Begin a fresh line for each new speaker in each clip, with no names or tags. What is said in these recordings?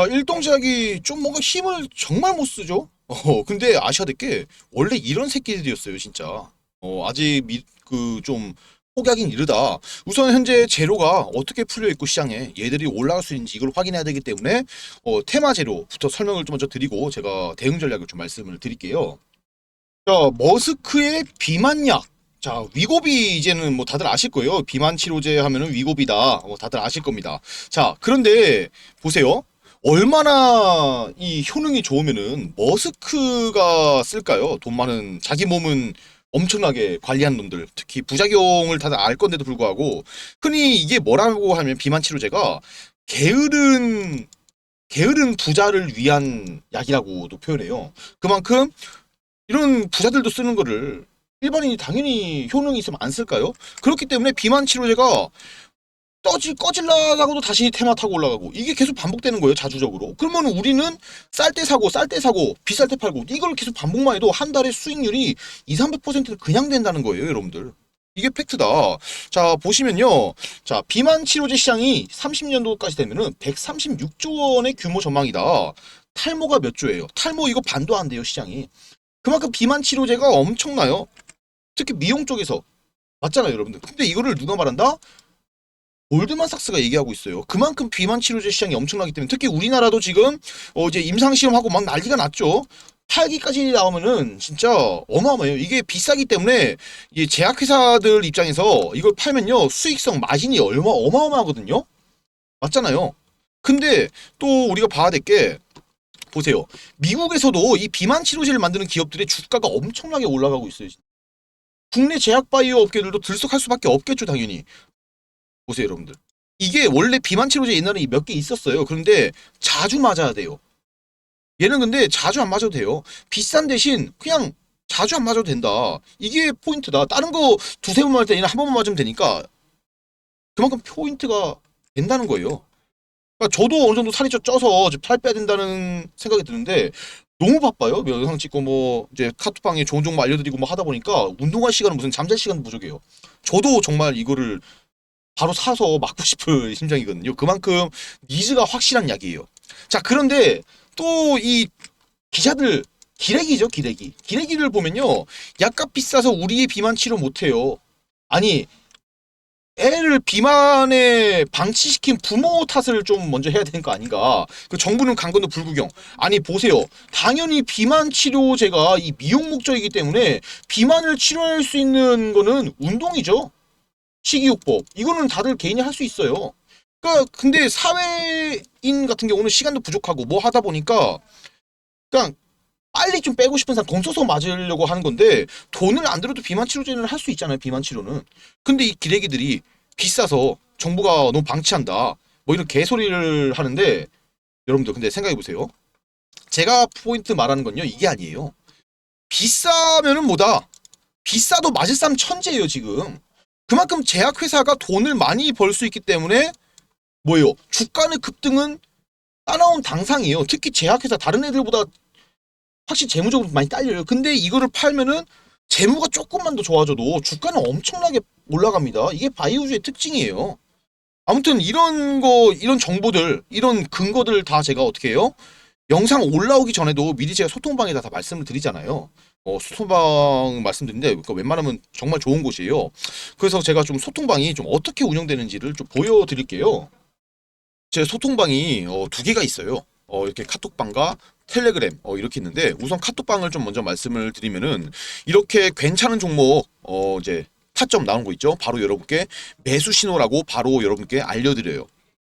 자, 일동작이 좀 뭔가 힘을 정말 못 쓰죠. 어, 근데 아셔야 될 게 원래 이런 새끼들이었어요, 진짜. 어, 아직 그좀 포기하긴 이르다. 우선 현재 재료가 어떻게 풀려 있고 시장에 얘들이 올라갈 수 있는지 이걸 확인해야 되기 때문에 어, 테마 재료부터 설명을 좀 먼저 드리고 제가 대응 전략을 좀 말씀을 드릴게요. 자, 머스크의 비만약. 자, 위고비 이제는 뭐 다들 아실 거예요. 비만 치료제 하면은 위고비다. 뭐 다들 아실 겁니다. 자, 그런데 보세요. 얼마나 이 효능이 좋으면은 머스크가 쓸까요? 돈 많은 자기 몸은 엄청나게 관리한 놈들, 특히 부작용을 다들 알 건데도 불구하고 흔히 이게 뭐라고 하면 비만 치료제가 게으른 게으른 부자를 위한 약이라고도 표현해요. 그만큼 이런 부자들도 쓰는 거를 일반인이 당연히 효능이 있으면 안 쓸까요? 그렇기 때문에 비만 치료제가 떠지 꺼질라다가도 다시 테마 타고 올라가고 이게 계속 반복되는 거예요 자주적으로. 그러면 우리는 쌀 때 사고 쌀 때 사고 비쌀 때 팔고 이걸 계속 반복만 해도 한 달에 수익률이 2, 300%는 그냥 된다는 거예요 여러분들. 이게 팩트다. 자 보시면요. 자 비만 치료제 시장이 30년도까지 되면은 136조 원의 규모 전망이다. 탈모가 몇 조예요? 탈모 이거 반도 안 돼요 시장이. 그만큼 비만 치료제가 엄청나요. 특히 미용 쪽에서. 맞잖아요 여러분들. 근데 이거를 누가 말한다 골드만삭스가 얘기하고 있어요. 그만큼 비만 치료제 시장이 엄청나기 때문에 특히 우리나라도 지금 어 이제 임상 시험하고 막 난리가 났죠. 8기까지 나오면은 진짜 어마어마해요. 이게 비싸기 때문에 이 제약회사들 입장에서 이걸 팔면요 수익성 마진이 얼마 어마어마하거든요. 맞잖아요. 근데 또 우리가 봐야 될 게 보세요. 미국에서도 이 비만 치료제를 만드는 기업들의 주가가 엄청나게 올라가고 있어요. 국내 제약 바이오 업계들도 들썩할 수밖에 없겠죠, 당연히. 보세요, 여러분들. 이게 원래 비만 치료제 옛날에 몇 개 있었어요. 그런데 자주 맞아야 돼요. 얘는 근데 자주 안 맞아도 돼요. 비싼 대신 그냥 자주 안 맞아도 된다. 이게 포인트다. 다른 거 두세 번 맞을 때 얘는 한 번만 맞으면 되니까 그만큼 포인트가 된다는 거예요. 그러니까 저도 어느 정도 살이 좀 쪄서 살 빼야 된다는 생각이 드는데 너무 바빠요. 영상 찍고 뭐 이제 카톡방에 정보 알려드리고 뭐 하다 보니까 운동할 시간은 무슨 잠잘 시간 부족해요. 저도 정말 이거를 바로 사서 맞고 싶은 심정이거든요. 그만큼 니즈가 확실한 약이에요. 자, 그런데 또 이 기자들 기레기죠, 기레기. 기레기를 보면요. 약값 비싸서 우리의 비만 치료 못해요. 아니, 애를 비만에 방치시킨 부모 탓을 좀 먼저 해야 되는 거 아닌가. 그 정부는 간 건도 불구경. 아니, 보세요. 당연히 비만 치료제가 이 미용 목적이기 때문에 비만을 치료할 수 있는 거는 운동이죠. 식이요법 이거는 다들 개인이 할 수 있어요. 그러니까 근데 사회인 같은 경우는 시간도 부족하고 뭐 하다 보니까 그냥 빨리 좀 빼고 싶은 사람 돈 써서 맞으려고 하는 건데 돈을 안 들어도 비만 치료제는 할 수 있잖아요. 비만 치료는. 근데 이 기레기들이 비싸서 정부가 너무 방치한다. 뭐 이런 개소리를 하는데 여러분들 근데 생각해 보세요. 제가 포인트 말하는 건요. 이게 아니에요. 비싸면은 뭐다. 비싸도 맞을 사람 천재예요, 지금. 그만큼 제약회사가 돈을 많이 벌 수 있기 때문에 뭐예요? 주가의 급등은 따라온 당상이에요. 특히 제약회사 다른 애들보다 확실히 재무적으로 많이 딸려요. 근데 이거를 팔면은 재무가 조금만 더 좋아져도 주가는 엄청나게 올라갑니다. 이게 바이오주의 특징이에요. 아무튼 이런 거, 이런 정보들, 이런 근거들 다 제가 어떻게 해요? 영상 올라오기 전에도 미리 제가 소통방에다 다 말씀을 드리잖아요. 어, 소통방 말씀드리는데 그러니까 웬만하면 정말 좋은 곳이에요. 그래서 제가 좀 소통방이 좀 어떻게 운영되는지를 좀 보여드릴게요. 제 소통방이 어, 두 개가 있어요. 어, 이렇게 카톡방과 텔레그램 어, 이렇게 있는데 우선 카톡방을 좀 먼저 말씀을 드리면은 이렇게 괜찮은 종목 어, 이제 타점 나온 거 있죠. 바로 여러분께 매수 신호라고 바로 여러분께 알려드려요.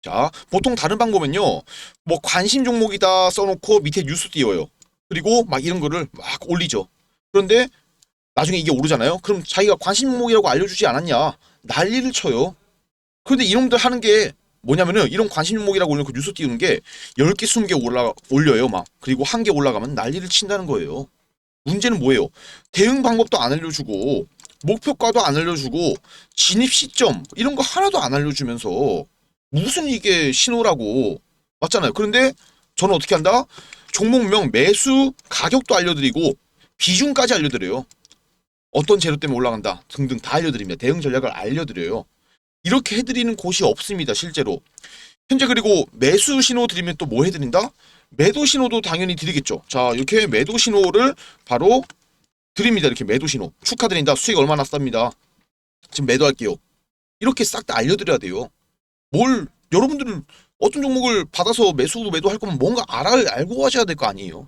자, 보통 다른 방법은요, 뭐 관심 종목이다 써놓고 밑에 뉴스 띄워요. 그리고 막 이런 거를 막 올리죠. 그런데 나중에 이게 오르잖아요. 그럼 자기가 관심 종목이라고 알려주지 않았냐? 난리를 쳐요. 그런데 이놈들 하는 게 뭐냐면은 이런 관심 종목이라고 올려놓고 뉴스 띄우는 게 10개, 20개 올라, 올려요, 막. 그리고 한 개 올라가면 난리를 친다는 거예요. 문제는 뭐예요? 대응 방법도 안 알려주고, 목표가도 안 알려주고, 진입 시점, 이런 거 하나도 안 알려주면서, 무슨 이게 신호라고. 맞잖아요. 그런데 저는 어떻게 한다? 종목명, 매수, 가격도 알려드리고, 비중까지 알려드려요. 어떤 재료 때문에 올라간다 등등 다 알려드립니다. 대응 전략을 알려드려요. 이렇게 해드리는 곳이 없습니다. 실제로 현재 그리고 매수 신호 드리면 또 뭐 해드린다? 매도 신호도 당연히 드리겠죠. 자 이렇게 매도 신호를 바로 드립니다. 이렇게 매도 신호 축하드린다. 수익 얼마나 쌉니다. 지금 매도할게요. 이렇게 싹 다 알려드려야 돼요. 뭘 여러분들은 어떤 종목을 받아서 매수 매도할 거면 뭔가 알아 알고 하셔야 될 거 아니에요.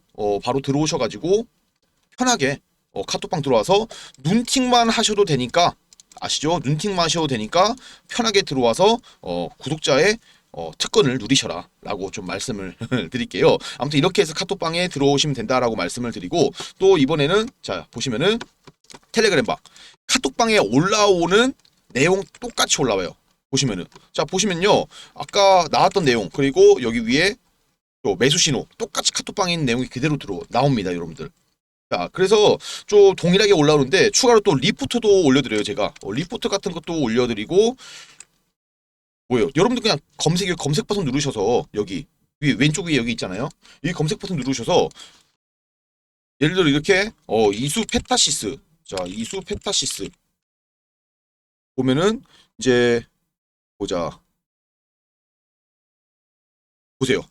어, 바로 들어오셔가지고 편하게 어, 카톡방 들어와서 눈팅만 하셔도 되니까 아시죠? 눈팅만 하셔도 되니까 편하게 들어와서 어, 구독자의 어, 특권을 누리셔라 라고 좀 말씀을 드릴게요. 아무튼 이렇게 해서 카톡방에 들어오시면 된다라고 말씀을 드리고 또 이번에는 자 보시면은 텔레그램 방 카톡방에 올라오는 내용 똑같이 올라와요. 보시면은 자 보시면요 아까 나왔던 내용 그리고 여기 위에 또 매수 신호 똑같이 카톡방에 있는 내용이 그대로 들어 나옵니다 여러분들. 자, 그래서 좀 동일하게 올라오는데 추가로 또 리포트도 올려드려요 제가 어, 리포트 같은 것도 올려드리고 뭐예요? 여러분들 그냥 검색 검색 버튼 누르셔서 여기 위 왼쪽 위에 여기 있잖아요. 이 검색 버튼 누르셔서 예를 들어 이렇게 어 이수 페타시스 자 이수 페타시스 보면은 이제 보자 보세요.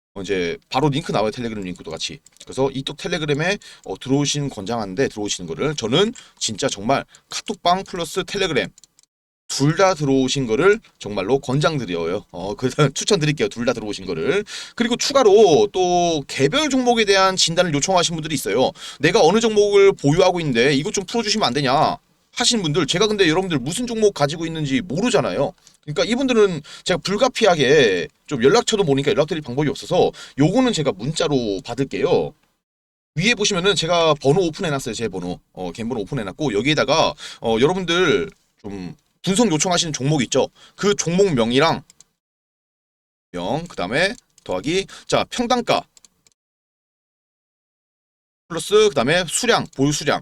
이제 바로 링크 나와요 텔레그램 링크도 같이 그래서 이쪽 텔레그램에 어, 들어오신 권장하는데 들어오시는 거를 저는 진짜 정말 카톡방 플러스 텔레그램 둘 다 들어오신 거를 정말로 권장드려요. 어, 그 추천드릴게요. 둘 다 들어오신 거를. 그리고 추가로 또 개별 종목에 대한 진단을 요청하신 분들이 있어요. 내가 어느 종목을 보유하고 있는데 이것 좀 풀어주시면 안 되냐? 하시는 분들 제가 근데 여러분들 무슨 종목 가지고 있는지 모르잖아요. 그러니까 이분들은 제가 불가피하게 좀 연락처도 모르니까 연락드릴 방법이 없어서 요거는 제가 문자로 받을게요. 위에 보시면은 제가 번호 오픈해놨어요. 제 번호. 어, 개인 번호 오픈해놨고 여기에다가 어, 여러분들 좀 분석 요청하시는 종목 있죠. 그 종목명이랑 명 그 다음에 더하기 자 평단가 플러스 그 다음에 수량 보유 수량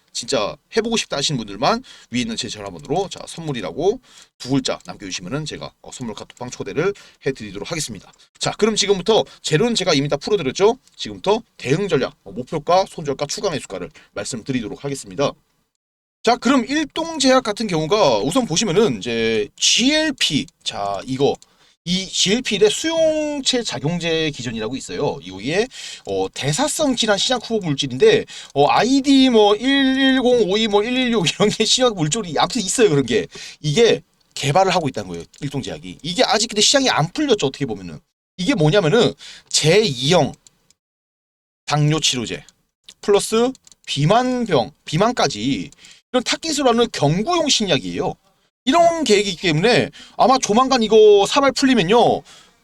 진짜 해보고 싶다 하시는 분들만 위에 있는 제 전화번호로 자 선물이라고 두 글자 남겨주시면은 제가 어, 선물 카톡방 초대를 해드리도록 하겠습니다. 자 그럼 지금부터 재료는 제가 이미 다 풀어드렸죠. 지금부터 대응 전략, 어, 목표가, 손절가, 추가 매수가를 말씀드리도록 하겠습니다. 자 그럼 일동제약 같은 경우가 우선 보시면은 이제 GLP 자 이거 이 GLP의 수용체 작용제 기전이라고 있어요. 이게 어, 대사성 질환 신약 후보 물질인데 어, ID 뭐 11052, 뭐116 이런 게 신약 물질이 아무튼 있어요 그런 게 이게 개발을 하고 있다는 거예요 일동제약이 이게 아직 근데 시장이 안 풀렸죠 어떻게 보면은 이게 뭐냐면은 제2형 당뇨 치료제 플러스 비만병 비만까지 이런 타깃으로는 경구용 신약이에요. 이런 계획이기 때문에 아마 조만간 이거 사발 풀리면요.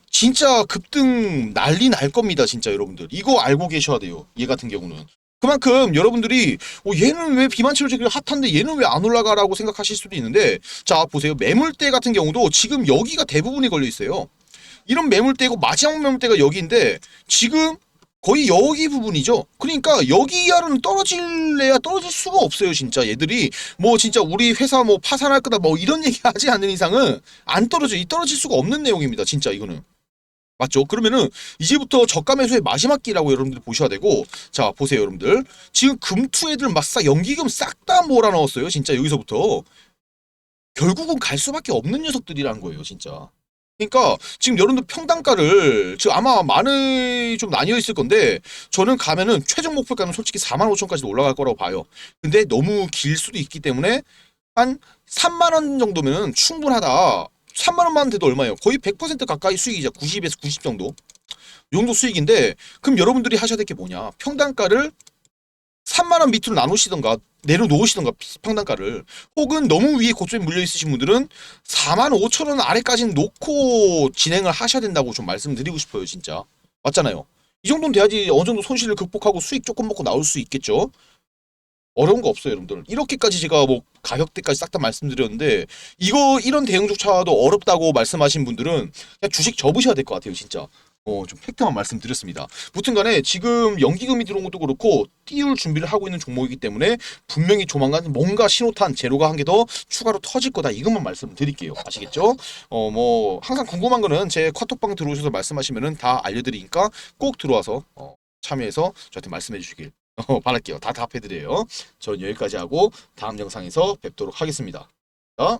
진짜 급등 난리 날 겁니다, 진짜 여러분들. 이거 알고 계셔야 돼요. 얘 같은 경우는. 그만큼 여러분들이 어, 얘는 왜 비만 치료제가 핫한데 얘는 왜 안 올라가라고 생각하실 수도 있는데 자 보세요 매물대 같은 경우도 지금 여기가 대부분이 걸려 있어요 이런 매물대고 마지막 매물대가 여기인데 지금 거의 여기 부분이죠. 그러니까 여기 이하로는 떨어질래야 떨어질 수가 없어요, 진짜 얘들이 뭐 진짜 우리 회사 뭐 파산할 거다 뭐 이런 얘기 하지 않는 이상은 안 떨어져, 이 떨어질 수가 없는 내용입니다, 진짜 이거는. 맞죠? 그러면은 이제부터 저가 매수의 마지막 기라고 여러분들 보셔야 되고 자 보세요 여러분들 지금 금투 애들 막싹 연기금 싹 다 몰아 넣었어요 진짜 여기서부터 결국은 갈 수밖에 없는 녀석들이라는 거예요 진짜 그러니까 지금 여러분들 평단가를 지금 아마 많이 좀 나뉘어 있을 건데 저는 가면은 최종 목표가는 솔직히 4만 5천까지 올라갈 거라고 봐요 근데 너무 길 수도 있기 때문에 한 3만 원 정도면은 충분하다 3만 원만 돼도 얼마예요? 거의 100% 가까이 수익이죠. 90에서 90 정도. 이 정도 수익인데 그럼 여러분들이 하셔야 될 게 뭐냐? 평단가를 3만 원 밑으로 나누시던가 내려놓으시던가 평단가를 혹은 너무 위에 고점이 물려 있으신 분들은 4만 5천 원 아래까지는 놓고 진행을 하셔야 된다고 좀 말씀드리고 싶어요, 진짜. 맞잖아요. 이 정도는 돼야지 어느 정도 손실을 극복하고 수익 조금 먹고 나올 수 있겠죠. 어려운 거 없어요, 여러분들. 이렇게까지 제가 뭐 가격대까지 싹 다 말씀드렸는데 이거 이런 대형주차도 어렵다고 말씀하신 분들은 그냥 주식 접으셔야 될 것 같아요, 진짜. 어, 좀 팩트만 말씀드렸습니다. 무튼 간에 지금 연기금이 들어온 것도 그렇고 띄울 준비를 하고 있는 종목이기 때문에 분명히 조만간 뭔가 신호탄 제로가 한 개 더 추가로 터질 거다. 이것만 말씀드릴게요. 아시겠죠? 어, 뭐 항상 궁금한 거는 제 카톡방 들어오셔서 말씀하시면은 다 알려드리니까 꼭 들어와서 어, 참여해서 저한테 말씀해 주시길 어, 바랄게요. 다 답해드려요. 전 여기까지 하고 다음 영상에서 뵙도록 하겠습니다. 자.